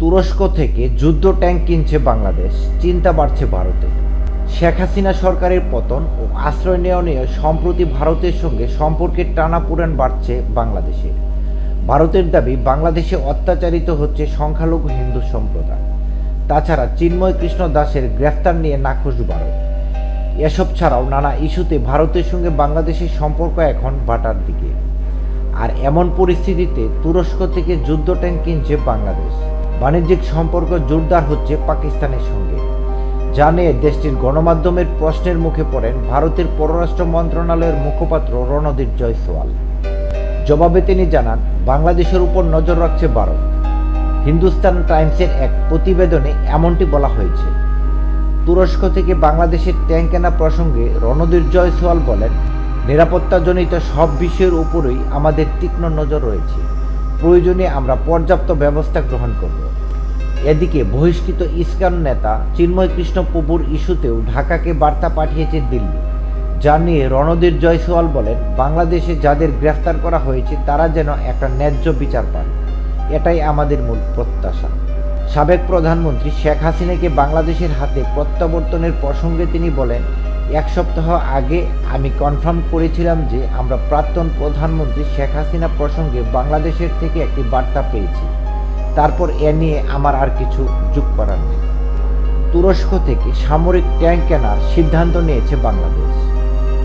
তুরস্ক থেকে যুদ্ধ ট্যাঙ্ক কিনছে বাংলাদেশ, চিন্তা বাড়ছে ভারতে। শেখ হাসিনা সরকারের পতন ও আশ্রয় নেওয়া নিয়ে সম্প্রতি ভারতের সঙ্গে সম্পর্কের টানাপোড়েন বাড়ছে বাংলাদেশে। ভারতের দাবি, বাংলাদেশে অত্যাচারিত হচ্ছে সংখ্যালঘু হিন্দু সম্প্রদায়। তাছাড়া চিন্ময় কৃষ্ণ দাসের গ্রেফতার নিয়ে নাখোশ ভারত। এসব ছাড়াও নানা ইস্যুতে ভারতের সঙ্গে বাংলাদেশের সম্পর্ক এখন বাটার দিকে। আর এমন পরিস্থিতিতে তুরস্ক থেকে যুদ্ধ ট্যাঙ্ক কিনছে বাংলাদেশ। বাণিজ্যিক সম্পর্ক জোরদার হচ্ছে পাকিস্তানের সঙ্গে। যা নিয়ে দেশটির গণমাধ্যমের প্রশ্নের মুখে পড়েন ভারতের পররাষ্ট্র মন্ত্রণালয়ের মুখপাত্র রণদীপ জয়সওয়াল। জবাবে তিনি জানান, বাংলাদেশের উপর নজর রাখছে ভারত। হিন্দুস্তান টাইমসের এক প্রতিবেদনে এমনটি বলা হয়েছে। তুরস্ক থেকে বাংলাদেশের ট্যাঙ্ক কেনা প্রসঙ্গে রণধীর জয়সওয়াল বলেন, নিরাপত্তাজনিত সব বিষয়ের উপরেই আমাদের তীক্ষ্ণ নজর রয়েছে। প্রয়োজনে আমরা পর্যাপ্ত ব্যবস্থা গ্রহণ করব। এদিকে বহিষ্কৃত ইস্কান নেতা চিন্ময় কৃষ্ণ প্রভুর ইস্যুতেও ঢাকাকে বার্তা পাঠিয়েছে দিল্লি। যা নিয়ে রণধীর জয়সওয়াল বলেন, বাংলাদেশে যাদের গ্রেফতার করা হয়েছে, তারা যেন একটা ন্যায্য বিচার পান। এটাই আমাদের মূল প্রত্যাশা। সাবেক প্রধানমন্ত্রী শেখ হাসিনাকে বাংলাদেশের হাতে প্রত্যাবর্তনের প্রসঙ্গে তিনি বলেন এক সপ্তাহ আগে আমি কনফার্ম করেছিলাম যে আমরা প্রাক্তন প্রধানমন্ত্রী শেখ হাসিনা প্রসঙ্গে বাংলাদেশের থেকে একটি বার্তা পেয়েছি। তারপর এ নিয়ে আমার আর কিছু যোগ করার নেই। তুরস্ক থেকে সামরিক ট্যাঙ্ক কেনার সিদ্ধান্ত নিয়েছে বাংলাদেশ।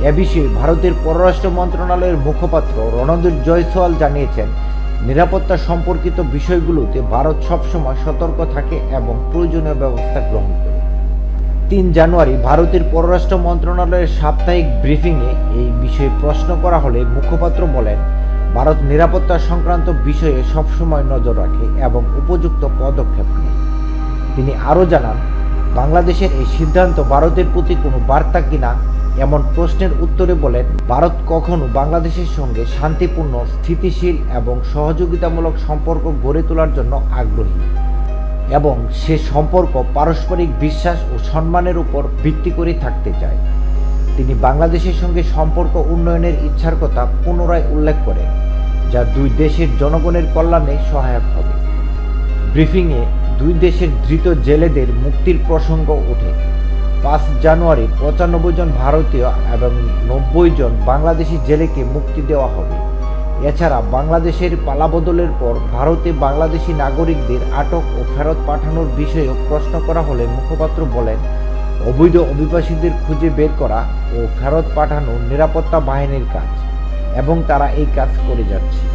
এ বিষয়ে ভারতের পররাষ্ট্র মন্ত্রণালয়ের মুখপাত্র রণদীপ জয়সওয়াল জানিয়েছেন, নিরাপত্তা সম্পর্কিত বিষয়গুলোতে ভারত সবসময় সতর্ক থাকে এবং প্রয়োজনীয় ব্যবস্থা গ্রহণ করে। তিন জানুয়ারি ভারতের পররাষ্ট্র মন্ত্রণালয়ের সাপ্তাহিক ব্রিফিংয়ে এই বিষয়ে প্রশ্ন করা হলে মুখপাত্র বলেন, ভারত নিরাপত্তা সংক্রান্ত বিষয়ে সবসময় নজর রাখে এবং উপযুক্ত পদক্ষেপ নেয়। তিনি আরও জানান, বাংলাদেশের এই সিদ্ধান্ত ভারতের প্রতি কোনো বার্তা কিনা এমন প্রশ্নের উত্তরে বলেন, ভারত কখনো বাংলাদেশের সঙ্গে শান্তিপূর্ণ, স্থিতিশীল এবং সহযোগিতামূলক সম্পর্ক গড়ে তোলার জন্য আগ্রহী। এবং সে সম্পর্ক পারস্পরিক বিশ্বাস ও সম্মানের উপর ভিত্তি করে থাকতে চায়। তিনি বাংলাদেশের সঙ্গে সম্পর্ক উন্নয়নের ইচ্ছার কথা পুনরায় উল্লেখ করেন, যা দুই দেশের জনগণের কল্যাণে সহায়ক হবে। ব্রিফিংয়ে দুই দেশের ধৃত জেলেদের মুক্তির প্রসঙ্গ ওঠে। পাঁচ জানুয়ারি পঁচানব্বই জন ভারতীয় এবং নব্বই জন বাংলাদেশি জেলেকে মুক্তি দেওয়া হবে। এছাড়া বাংলাদেশের পালাবদলের পর ভারতে বাংলাদেশি নাগরিকদের আটক ও ফেরত পাঠানোর বিষয়েও প্রশ্ন করা হলে মুখপাত্র বলেন, অবৈধ অভিবাসীদের খুঁজে বের করা ও ফেরত পাঠানো নিরাপত্তা বাহিনীর কাজ এবং তারা এই কাজ করে যাচ্ছে।